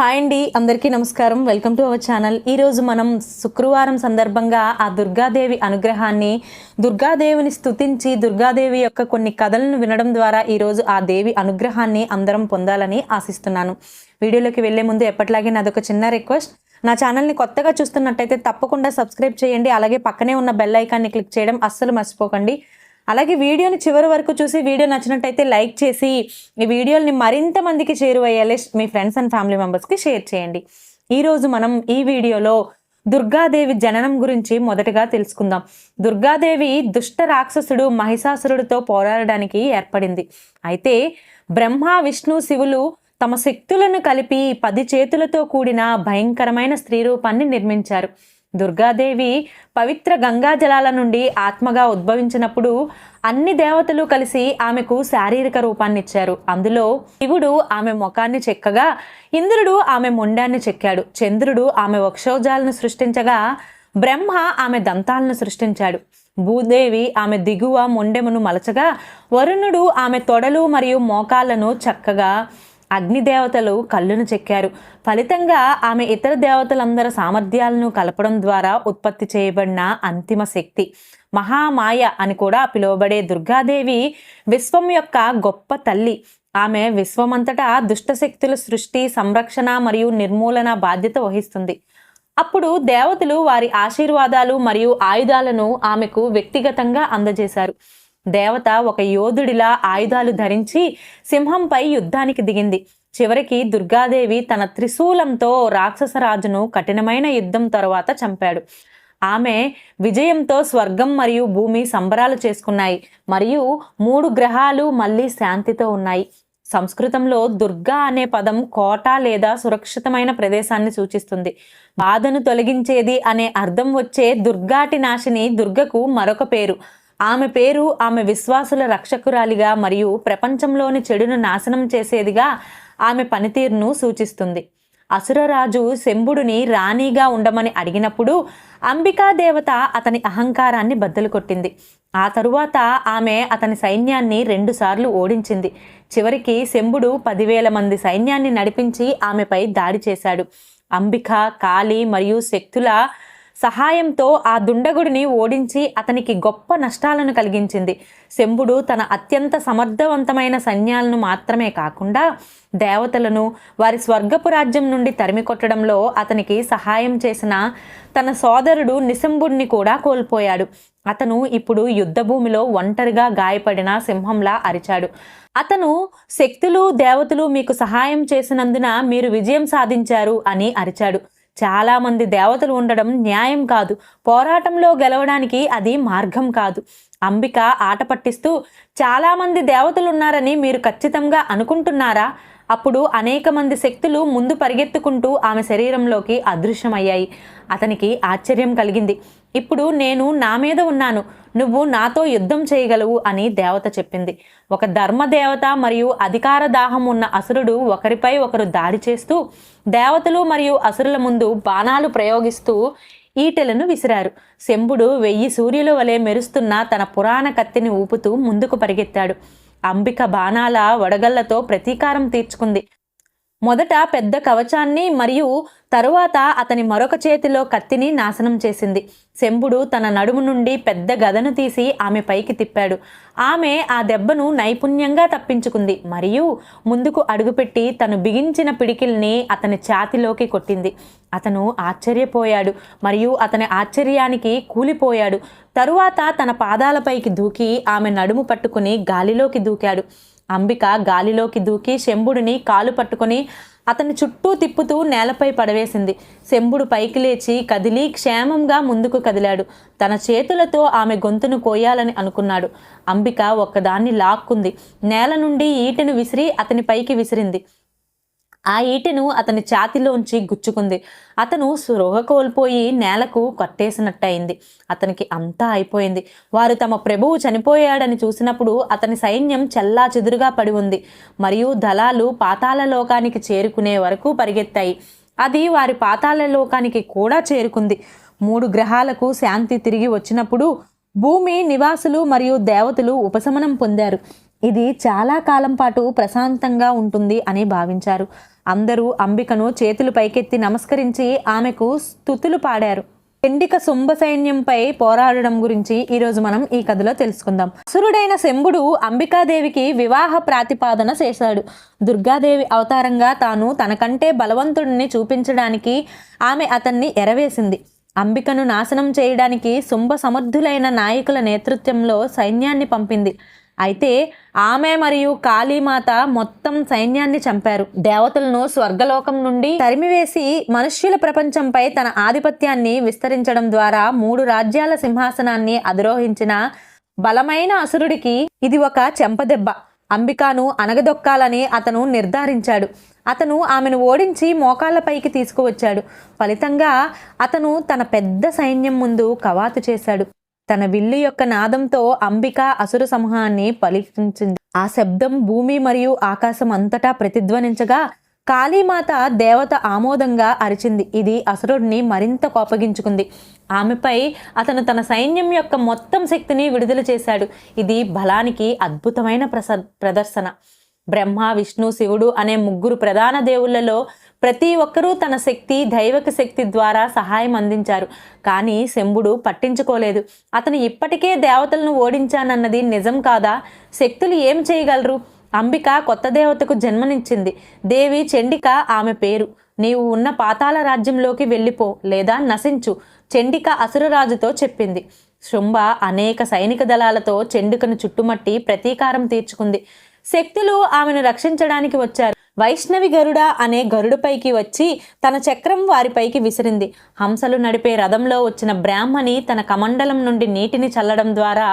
Hi అండి అందరికీ నమస్కారం. Welcome to our channel. ఈరోజు మనం శుక్రవారం సందర్భంగా ఆ దుర్గాదేవి అనుగ్రహాన్ని దుర్గాదేవిని స్థుతించి దుర్గాదేవి యొక్క కొన్ని కథలను వినడం ద్వారా ఈరోజు ఆ దేవి అనుగ్రహాన్ని అందరం పొందాలని ఆశిస్తున్నాను. వీడియోలోకి వెళ్ళే ముందు ఎప్పటిలాగే నాదొక చిన్న రిక్వెస్ట్. నా ఛానల్ని కొత్తగా చూస్తున్నట్టయితే తప్పకుండా సబ్స్క్రైబ్ చేయండి. అలాగే పక్కనే ఉన్న బెల్ ఐకాన్ని క్లిక్ చేయడం అస్సలు మర్చిపోకండి. అలాగే వీడియోని చివరి వరకు చూసి వీడియో నచ్చినట్టయితే లైక్ చేసి ఈ వీడియోని మరింత మందికి చేరువయ్యేలా మీ ఫ్రెండ్స్ అండ్ ఫ్యామిలీ మెంబర్స్కి షేర్ చేయండి. ఈరోజు మనం ఈ వీడియోలో దుర్గాదేవి జననం గురించి మొదటగా తెలుసుకుందాం. దుర్గాదేవి దుష్ట రాక్షసుడు మహిషాసురుడితో పోరాడడానికి ఏర్పడింది. అయితే బ్రహ్మ విష్ణు శివులు తమ శక్తులను కలిపి పది చేతులతో కూడిన భయంకరమైన స్త్రీ రూపాన్ని నిర్మించారు. దుర్గాదేవి పవిత్ర గంగా జలాల నుండి ఆత్మగా ఉద్భవించినప్పుడు అన్ని దేవతలు కలిసి ఆమెకు శారీరక రూపాన్ని ఇచ్చారు అందులో శివుడు ఆమె ముఖాన్ని చెక్కగా ఇంద్రుడు ఆమె మొండాన్ని చెక్కాడు. చంద్రుడు ఆమె వక్షోజాలను సృష్టించగా బ్రహ్మ ఆమె దంతాలను సృష్టించాడు. భూదేవి ఆమె దిగువ మొండెమును మలచగా వరుణుడు ఆమె తొడలు మరియు మోకాళ్ళను చక్కగా అగ్నిదేవతలు కళ్ళును చెక్కారు. ఫలితంగా ఆమె ఇతర దేవతలందరి సామర్థ్యాలను కలపడం ద్వారా ఉత్పత్తి చేయబడిన అంతిమ శక్తి. మహామాయ అని కూడా పిలువబడే దుర్గాదేవి విశ్వం యొక్క గొప్ప తల్లి. ఆమె విశ్వమంతటా దుష్టశక్తుల సృష్టి సంరక్షణ మరియు నిర్మూలన బాధ్యత వహిస్తుంది. అప్పుడు దేవతలు వారి ఆశీర్వాదాలు మరియు ఆయుధాలను ఆమెకు వ్యక్తిగతంగా అందజేశారు. దేవత ఒక యోధుడిలా ఆయుధాలు ధరించి సింహంపై యుద్ధానికి దిగింది. చివరికి దుర్గాదేవి తన త్రిశూలంతో రాక్షసరాజును కఠినమైన యుద్ధం తరువాత చంపాడు. ఆమె విజయంతో స్వర్గం మరియు భూమి సంబరాలు చేసుకున్నాయి. మరియు మూడు గ్రహాలు మళ్ళీ శాంతితో ఉన్నాయి. సంస్కృతంలో దుర్గా అనే పదం కోట లేదా సురక్షితమైన ప్రదేశాన్ని సూచిస్తుంది. బాధను తొలగించేది అనే అర్థం వచ్చే దుర్గాటి నాశిని దుర్గకు మరొక పేరు. ఆమె పేరు ఆమె విశ్వాసుల రక్షకురాలిగా మరియు ప్రపంచంలోని చెడును నాశనం చేసేదిగా ఆమె పనితీరును సూచిస్తుంది. అసురరాజు శంభుడిని రాణిగా ఉండమని అడిగినప్పుడు అంబికా దేవత అతని అహంకారాన్ని బద్దలు కొట్టింది. ఆ తరువాత ఆమె అతని సైన్యాన్ని రెండుసార్లు ఓడించింది. చివరికి శంభుడు పదివేల మంది సైన్యాన్ని నడిపించి ఆమెపై దాడి చేశాడు. అంబిక కాళి మరియు శక్తుల సహాయంతో ఆ దుండగుడిని ఓడించి అతనికి గొప్ప నష్టాలను కలిగించింది. శంభుడు తన అత్యంత సమర్థవంతమైన సైన్యాలను మాత్రమే కాకుండా దేవతలను వారి స్వర్గపు రాజ్యం నుండి తరిమి కొట్టడంలో అతనికి సహాయం చేసిన తన సోదరుడు నిశంభుడిని కూడా కోల్పోయాడు. అతను ఇప్పుడు యుద్ధభూమిలో ఒంటరిగా గాయపడిన సింహంలా అరిచాడు. అతను శక్తులు దేవతలు మీకు సహాయం చేసినందున మీరు విజయం సాధించారు అని అరిచాడు. చాలామంది దేవతలు ఉండడం న్యాయం కాదు. పోరాటంలో గెలవడానికి అది మార్గం కాదు. అంబిక ఆట పట్టిస్తూ చాలామంది దేవతలు ఉన్నారని మీరు ఖచ్చితంగా అనుకుంటున్నారా? అప్పుడు అనేక మంది శక్తులు ముందు పరిగెత్తుకుంటూ ఆమె శరీరంలోకి అదృశ్యమయ్యాయి. అతనికి ఆశ్చర్యం కలిగింది. ఇప్పుడు నేను నా మీద ఉన్నాను. నువ్వు నాతో యుద్ధం చేయగలవు అని దేవత చెప్పింది. ఒక ధర్మదేవత మరియు అధికార దాహం ఉన్న అసురుడు ఒకరిపై ఒకరు దాడి చేస్తూ దేవతలు మరియు అసురుల ముందు బాణాలు ప్రయోగిస్తూ ఈటెలను విసిరారు. శంభుడు వెయ్యి సూర్యుల వలె మెరుస్తున్న తన పురాణ కత్తిని ఊపుతూ ముందుకు పరిగెత్తాడు. అంబిక బాణాల వడగళ్ళతో ప్రతీకారం తీర్చుకుంది. మొదట పెద్ద కవచాన్ని మరియు తరువాత అతని మరొక చేతిలో కత్తిని నాశనం చేసింది. శంభుడు తన నడుము నుండి పెద్ద గదను తీసి ఆమె పైకి తిప్పాడు. ఆమె ఆ దెబ్బను నైపుణ్యంగా తప్పించుకుంది మరియు ముందుకు అడుగుపెట్టి తను బిగించిన పిడికిల్ని అతని ఛాతిలోకి కొట్టింది. అతను ఆశ్చర్యపోయాడు మరియు అతని ఆశ్చర్యానికి కూలిపోయాడు. తరువాత తన పాదాలపైకి దూకి ఆమె నడుము పట్టుకుని గాలిలోకి దూకాడు. అంబిక గాలిలోకి దూకి శంభుడిని కాలు పట్టుకొని అతని చుట్టూ తిప్పుతూ నేలపై పడవేసింది. శంభుడు పైకి లేచి కదిలి క్షేమంగా ముందుకు కదిలాడు. తన చేతులతో ఆమె గొంతును కోయాలని అనుకున్నాడు. అంబిక ఒక్కదాన్ని లాక్కుంది. నేల నుండి ఈటెను విసిరి అతని పైకి విసిరింది. ఆ ఈటెను అతని ఛాతిలోంచి గుచ్చుకుంది. అతను స్పృహ కోల్పోయి నేలకు కట్టేసినట్టయింది. అతనికి అంతా అయిపోయింది. వారు తమ ప్రభువు చనిపోయాడని చూసినప్పుడు అతని సైన్యం చల్లా చెదురుగా పడి ఉంది. మరియు దళాలు పాతాల లోకానికి చేరుకునే వరకు పరిగెత్తాయి. అది వారి పాతాల లోకానికి కూడా చేరుకుంది. మూడు గ్రహాలకు శాంతి తిరిగి వచ్చినప్పుడు భూమి నివాసులు మరియు దేవతలు ఉపశమనం పొందారు. ఇది చాలా కాలం పాటు ప్రశాంతంగా ఉంటుంది అని భావించారు. అందరూ అంబికను చేతులు పైకెత్తి నమస్కరించి ఆమెకు స్తుతులు పాడారు. చండిక శుంభ సైన్యంపై పోరాడడం గురించి ఈరోజు మనం ఈ కథలో తెలుసుకుందాం. అసురుడైన శంభుడు అంబికాదేవికి వివాహ ప్రాతిపాదన చేశాడు. దుర్గాదేవి అవతారంగా తాను తనకంటే బలవంతుడిని చూపించడానికి ఆమె అతన్ని ఎరవేసింది. అంబికను నాశనం చేయడానికి శుంభ సమర్థులైన నాయకుల నేతృత్వంలో సైన్యాన్ని పంపింది. అయితే ఆమె మరియు కాళీమాత మొత్తం సైన్యాన్ని చంపారు. దేవతలను స్వర్గలోకం నుండి తరిమివేసి మనుష్యుల ప్రపంచంపై తన ఆధిపత్యాన్ని విస్తరించడం ద్వారా మూడు రాజ్యాల సింహాసనాన్ని అధిరోహించిన బలమైన అసురుడికి ఇది ఒక చెంపదెబ్బ. అంబికాను అనగదొక్కాలని అతను నిర్ధారించాడు. అతను ఆమెను ఓడించి మోకాళ్ళపైకి తీసుకువచ్చాడు. ఫలితంగా అతను తన పెద్ద సైన్యం ముందు కవాతు చేశాడు. తన విల్లు యొక్క నాదంతో అంబిక అసుర సమూహాన్ని పలికించింది. ఆ శబ్దం భూమి మరియు ఆకాశం అంతటా ప్రతిధ్వనించగా కాళీమాత దేవత ఆమోదంగా అరిచింది. ఇది అసురుడిని మరింత కోపగించుకుంది. ఆమెపై అతను తన సైన్యం యొక్క మొత్తం శక్తిని విడుదల చేశాడు. ఇది బలానికి అద్భుతమైన ప్రస ప్రదర్శన. బ్రహ్మ విష్ణు శివుడు అనే ముగ్గురు ప్రధాన దేవుళ్ళలో ప్రతి ఒక్కరూ తన శక్తి దైవక శక్తి ద్వారా సహాయం అందించారు. కానీ శంభుడు పట్టించుకోలేదు. అతను ఇప్పటికే దేవతలను ఓడించానన్నది నిజం కాదా? శక్తులు ఏం చేయగలరు? అంబిక కొత్త దేవతకు జన్మనిచ్చింది. దేవి చండిక ఆమె పేరు. నీవు ఉన్న పాతాళ రాజ్యంలోకి వెళ్ళిపో లేదా నశించు చండిక అసురరాజుతో చెప్పింది. శుంభ అనేక సైనిక దళాలతో చండికను చుట్టుమట్టి ప్రతీకారం తీర్చుకుంది. శక్తులు ఆమెను రక్షించడానికి వచ్చారు. వైష్ణవి గరుడ అనే గరుడుపైకి వచ్చి తన చక్రం వారిపైకి విసిరింది. హంసలు నడిపే రథంలో వచ్చిన బ్రాహ్మణి తన కమండలం నుండి నీటిని చల్లడం ద్వారా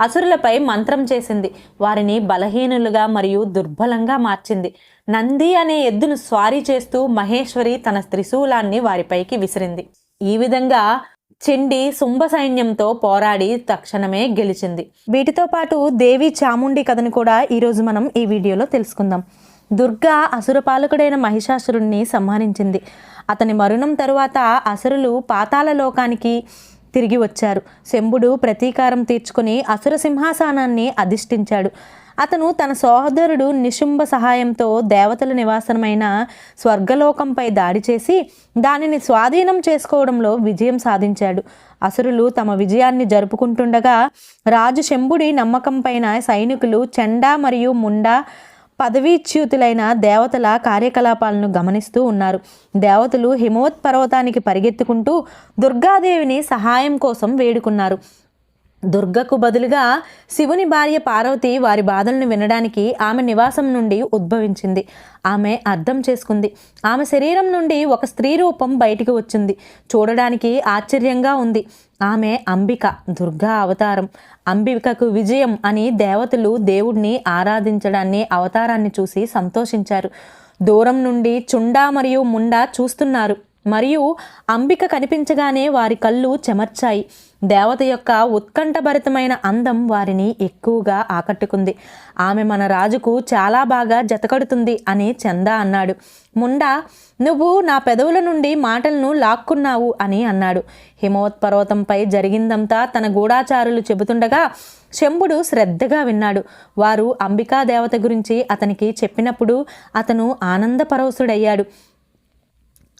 అసురులపై మంత్రం చేసింది. వారిని బలహీనులుగా మరియు దుర్బలంగా మార్చింది. నంది అనే ఎద్దును స్వారీ చేస్తూ మహేశ్వరి తన త్రిశూలాన్ని వారిపైకి విసిరింది. ఈ విధంగా చెండి శుంభ సైన్యంతో పోరాడి తక్షణమే గెలిచింది. వీటితో పాటు దేవి చాముండి కథను కూడా ఈరోజు మనం ఈ వీడియోలో తెలుసుకుందాం. దుర్గా అసురపాలకుడైన మహిషాసురుణ్ణి సంహరించింది అతని మరణం తరువాత అసురులు పాతాల లోకానికి తిరిగి వచ్చారు. శంభుడు ప్రతీకారం తీర్చుకుని అసుర సింహాసనాన్ని అధిష్ఠించాడు. అతను తన సోదరుడు నిశుంభ సహాయంతో దేవతల నివాసనమైన స్వర్గలోకంపై దాడి చేసి దానిని స్వాధీనం చేసుకోవడంలో విజయం సాధించాడు. అసురులు తమ విజయాన్ని జరుపుకుంటుండగా రాజు శంభుడి నమ్మకంపైన సైనికులు చెండా మరియు ముండా పదవీచ్యుతులైన దేవతల కార్యకలాపాలను గమనిస్తూ ఉన్నారు. దేవతలు హిమవత్ పర్వతానికి పరిగెత్తుకుంటూ దుర్గాదేవిని సహాయం కోసం వేడుకున్నారు. దుర్గకు బదులుగా శివుని భార్య పార్వతి వారి బాధలను వినడానికి ఆమె నివాసం నుండి ఉద్భవించింది. ఆమె అర్థం చేసుకుంది. ఆమె శరీరం నుండి ఒక స్త్రీ రూపం బయటికి వచ్చింది. చూడడానికి ఆశ్చర్యంగా ఉంది. ఆమె అంబిక దుర్గా అవతారం. అంబికకు విజయం అని దేవతలు దేవుడిని ఆరాధించడాన్ని అవతారాన్ని చూసి సంతోషించారు. దూరం నుండి చుండా మరియు ముండా చూస్తున్నారు. మరియు అంబిక కనిపించగానే వారి కళ్ళు చెమర్చాయి. దేవత యొక్క ఉత్కంఠభరితమైన అందం వారిని ఎక్కువగా ఆకట్టుకుంది. ఆమె మన రాజుకు చాలా బాగా జతకడుతుంది అని చందా అన్నాడు. ముండా నువ్వు నా పెదవుల నుండి మాటలను లాక్కున్నావు అని అన్నాడు. హిమవత్ పర్వతంపై జరిగిందంతా తన గూఢాచారులు చెబుతుండగా శంభుడు శ్రద్ధగా విన్నాడు. వారు అంబికా దేవత గురించి అతనికి చెప్పినప్పుడు అతను ఆనందపరవశుడయ్యాడు.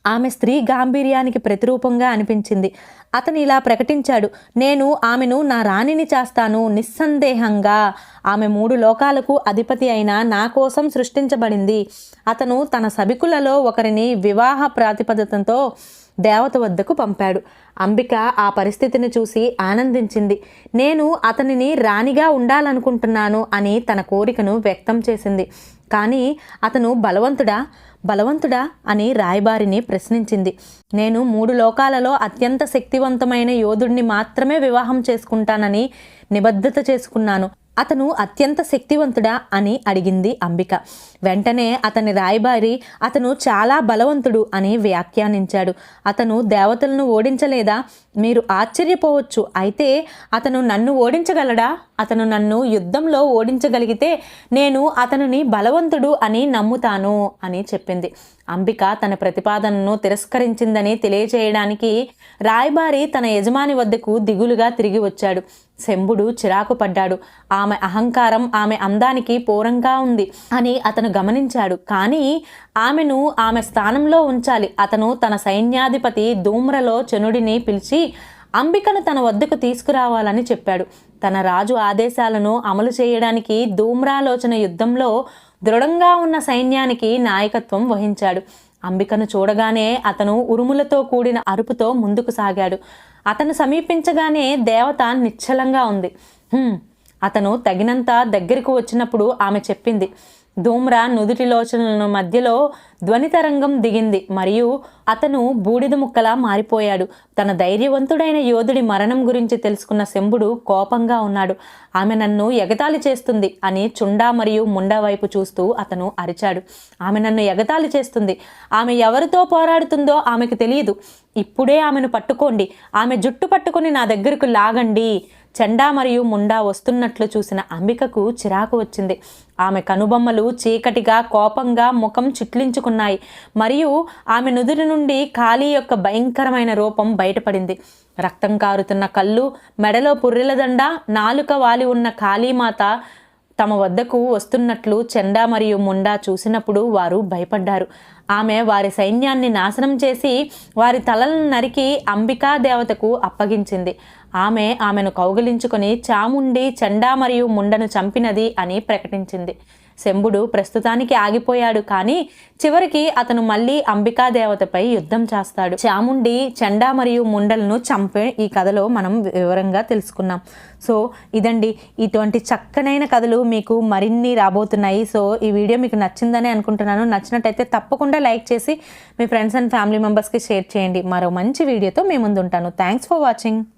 ఆమె స్త్రీ గాంభీర్యానికి ప్రతిరూపంగా అనిపించింది. అతను ఇలా ప్రకటించాడు నేను ఆమెను నా రాణిని చేస్తాను నిస్సందేహంగా. ఆమె మూడు లోకాలకు అధిపతి అయిన నా కోసం సృష్టించబడింది. అతను తన సభికులలో ఒకరిని వివాహ ప్రాతిపదికతో దేవత వద్దకు పంపాడు. అంబిక ఆ పరిస్థితిని చూసి ఆనందించింది. నేను అతనిని రాణిగా ఉండాలనుకుంటున్నాను అని తన కోరికను వ్యక్తం చేసింది. కానీ అతను బలవంతుడా? బలవంతుడా అని రాయబారిని ప్రశ్నించింది. నేను మూడు లోకాలలో అత్యంత శక్తివంతమైన యోధుడిని మాత్రమే వివాహం చేసుకుంటానని నిబద్ధత చేసుకున్నాను. అతను అత్యంత శక్తివంతుడా అని అడిగింది అంబిక. వెంటనే అతని రాయబారి అతను చాలా బలవంతుడు అని వ్యాఖ్యానించాడు. అతను దేవతలను ఓడించలేదా? మీరు ఆశ్చర్యపోవచ్చు. అయితే అతను నన్ను ఓడించగలడా? అతను నన్ను యుద్ధంలో ఓడించగలిగితే నేను అతనిని బలవంతుడు అని నమ్ముతాను అని చెప్పింది. అంబిక తన ప్రతిపాదనను తిరస్కరించిందని తెలియజేయడానికి రాయబారి తన యజమాని వద్దకు దిగులుగా తిరిగి వచ్చాడు. శంభుడు చిరాకు పడ్డాడు. ఆమె అహంకారం ఆమె అందానికి పూరంగా ఉంది అని అతను గమనించాడు. కానీ ఆమెను ఆమె స్థానంలో ఉంచాలి. అతను తన సైన్యాధిపతి ధూమ్రలో చనుడిని పిలిచి అంబికను తన వద్దకు తీసుకురావాలని చెప్పాడు. తన రాజు ఆదేశాలను అమలు చేయడానికి ధూమ్రాలోచన యుద్ధంలో దృఢంగా ఉన్న సైన్యానికి నాయకత్వం వహించాడు. అంబికను చూడగానే అతను ఉరుములతో కూడిన అరుపుతో ముందుకు సాగాడు. అతను సమీపించగానే దేవత నిశ్చలంగా ఉంది. అతను తగినంత దగ్గరకు వచ్చినప్పుడు ఆమె చెప్పింది ధూమ్ర నుదుటిలోచనల మధ్యలో ధ్వనితరంగం దిగింది. మరియు అతను బూడిద ముక్కలా మారిపోయాడు. తన ధైర్యవంతుడైన యోధుడి మరణం గురించి తెలుసుకున్న శంభుడు కోపంగా ఉన్నాడు. ఆమె నన్ను ఎగతాళి చేస్తుంది అని చుండా మరియు ముండా వైపు చూస్తూ అతను అరిచాడు. ఆమె నన్ను ఎగతాళి చేస్తుంది. ఆమె ఎవరితో పోరాడుతుందో ఆమెకు తెలియదు. ఇప్పుడే ఆమెను పట్టుకోండి. ఆమె జుట్టు పట్టుకొని నా దగ్గరకు లాగండి. చెండా మరియు ముండా వస్తున్నట్లు చూసిన అంబికకు చిరాకు వచ్చింది. ఆమె కనుబొమ్మలు చీకటిగా కోపంగా ముఖం చిట్లించుకున్నాయి. మరియు ఆమె నుదురు నుండి ఖాళీ యొక్క భయంకరమైన రూపం బయటపడింది. రక్తం కారుతున్న కళ్ళు మెడలో పుర్రెల దండ నాలుక వాలి ఉన్న కాళీమాత తమ వద్దకు వస్తున్నట్లు చెండా మరియు ముండా చూసినప్పుడు వారు భయపడ్డారు. ఆమె వారి సైన్యాన్ని నాశనం చేసి వారి తలలను నరికి అంబికా దేవతకు అప్పగించింది. ఆమె ఆమెను కౌగిలించుకొని చాముండి చెండా మరియు ముండను చంపినది అని ప్రకటించింది. శంభుడు ప్రస్తుతానికి ఆగిపోయాడు కానీ చివరికి అతను మళ్ళీ అంబికా దేవతపై యుద్ధం చేస్తాడు. చాముండి చెండా మరియు ముండలను చంపే ఈ కథలో మనం వివరంగా తెలుసుకున్నాం. సో ఇదండి. ఇటువంటి చక్కనైన కథలు మీకు మరిన్ని రాబోతున్నాయి. సో ఈ వీడియో మీకు నచ్చిందని అనుకుంటున్నాను. నచ్చినట్టయితే తప్పకుండా లైక్ చేసి మీ ఫ్రెండ్స్ అండ్ ఫ్యామిలీ మెంబర్స్కి షేర్ చేయండి. మరో మంచి వీడియోతో మీ ముందు ఉంటాను థ్యాంక్స్ ఫర్ వాచింగ్.